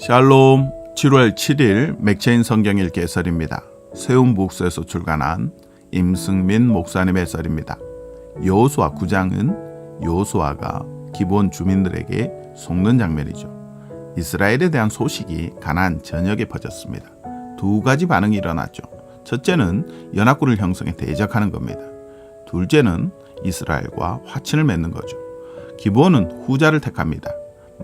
샬롬 7월 7일 맥체인 성경 읽기 해설입니다. 세운 북서에서 출간한 임승민 목사님의 해설입니다. 여호수아 9장은 여호수아가 기본 주민들에게 속는 장면이죠. 이스라엘에 대한 소식이 가나안 전역에 퍼졌습니다. 두 가지 반응이 일어났죠. 첫째는 연합군을 형성해 대적하는 겁니다. 둘째는 이스라엘과 화친을 맺는 거죠. 기본은 후자를 택합니다.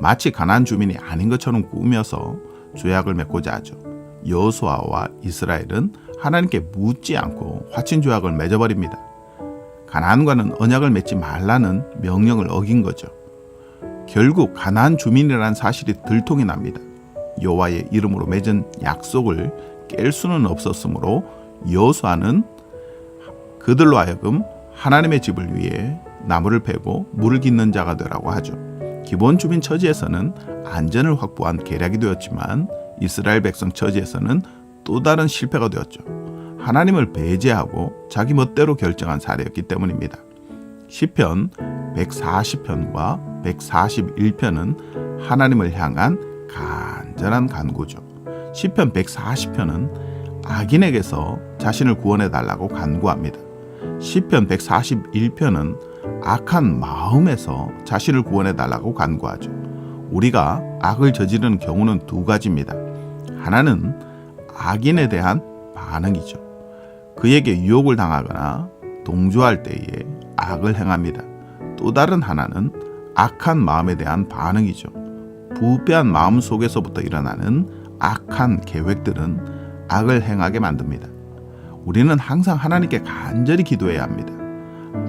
마치 가난 주민이 아닌 것처럼 꾸며서 조약을 맺고자 하죠. 여호수아와 이스라엘은 하나님께 묻지 않고 화친 조약을 맺어버립니다. 가나안과는 언약을 맺지 말라는 명령을 어긴 거죠. 결국 가나안 주민이라는 사실이 들통이 납니다. 여호와의 이름으로 맺은 약속을 깰 수는 없었으므로 여호수아는 그들로 하여금 하나님의 집을 위해 나무를 패고 물을 깃는 자가 되라고 하죠. 기본 주민 처지에서는 안전을 확보한 계략이 되었지만 이스라엘 백성 처지에서는 또 다른 실패가 되었죠. 하나님을 배제하고 자기 멋대로 결정한 사례였기 때문입니다. 시편 140편과 141편은 하나님을 향한 간절한 간구죠. 시편 140편은 악인에게서 자신을 구원해 달라고 간구합니다. 시편 141편은 악한 마음에서 자신을 구원해 달라고 간구하죠. 우리가 악을 저지르는 경우는 두 가지입니다. 하나는 악인에 대한 반응이죠. 그에게 유혹을 당하거나 동조할 때에 악을 행합니다. 또 다른 하나는 악한 마음에 대한 반응이죠. 부패한 마음 속에서부터 일어나는 악한 계획들은 악을 행하게 만듭니다. 우리는 항상 하나님께 간절히 기도해야 합니다.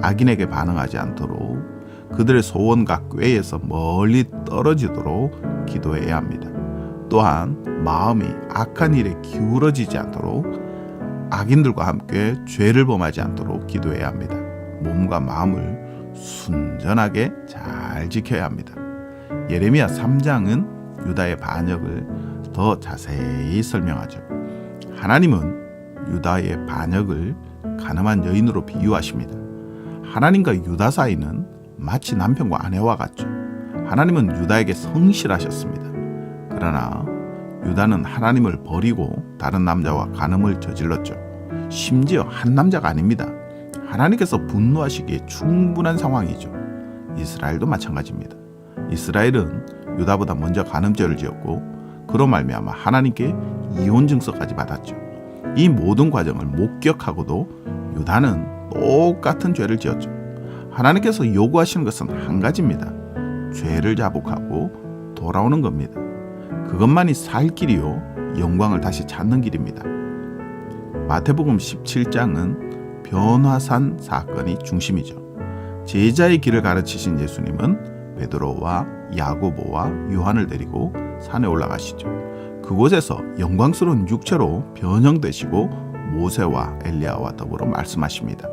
악인에게 반응하지 않도록 그들의 소원과 꾀에서 멀리 떨어지도록 기도해야 합니다. 또한 마음이 악한 일에 기울어지지 않도록 악인들과 함께 죄를 범하지 않도록 기도해야 합니다. 몸과 마음을 순전하게 잘 지켜야 합니다. 예레미야 3장은 유다의 반역을 더 자세히 설명하죠. 하나님은 유다의 반역을 가늠한 여인으로 비유하십니다. 하나님과 유다 사이는 마치 남편과 아내와 같죠. 하나님은 유다에게 성실하셨습니다. 그러나 유다는 하나님을 버리고 다른 남자와 간음을 저질렀죠. 심지어 한 남자가 아닙니다. 하나님께서 분노하시기에 충분한 상황이죠. 이스라엘도 마찬가지입니다. 이스라엘은 유다보다 먼저 간음죄를 지었고 그로 말미암아 하나님께 이혼 증서까지 받았죠. 이 모든 과정을 목격하고도 유다는 똑같은 죄를 지었죠. 하나님께서 요구하시는 것은 한 가지입니다. 죄를 자복하고 돌아오는 겁니다. 그것만이 살 길이요 영광을 다시 찾는 길입니다. 마태복음 17장은 변화산 사건이 중심이죠. 제자의 길을 가르치신 예수님은 베드로와 야고보와 요한을 데리고 산에 올라가시죠. 그곳에서 영광스러운 육체로 변형되시고 모세와 엘리야와 더불어 말씀하십니다.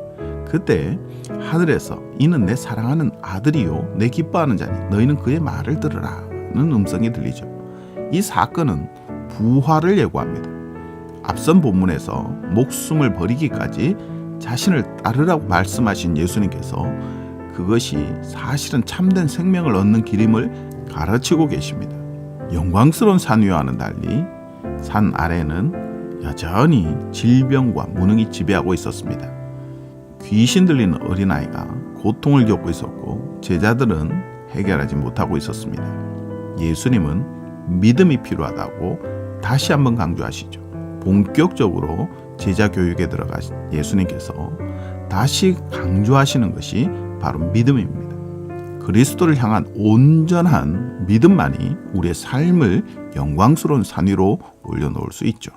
그때 하늘에서 이는 내 사랑하는 아들이요 내 기뻐하는 자니 너희는 그의 말을 들으라는 음성이 들리죠. 이 사건은 부활을 예고합니다. 앞선 본문에서 목숨을 버리기까지 자신을 따르라고 말씀하신 예수님께서 그것이 사실은 참된 생명을 얻는 길임을 가르치고 계십니다. 영광스러운 산 위와는 달리 산 아래는 여전히 질병과 무능이 지배하고 있었습니다. 귀신 들리는 어린아이가 고통을 겪고 있었고 제자들은 해결하지 못하고 있었습니다. 예수님은 믿음이 필요하다고 다시 한번 강조하시죠. 본격적으로 제자 교육에 들어가신 예수님께서 다시 강조하시는 것이 바로 믿음입니다. 그리스도를 향한 온전한 믿음만이 우리의 삶을 영광스러운 산 위로 올려놓을 수 있죠.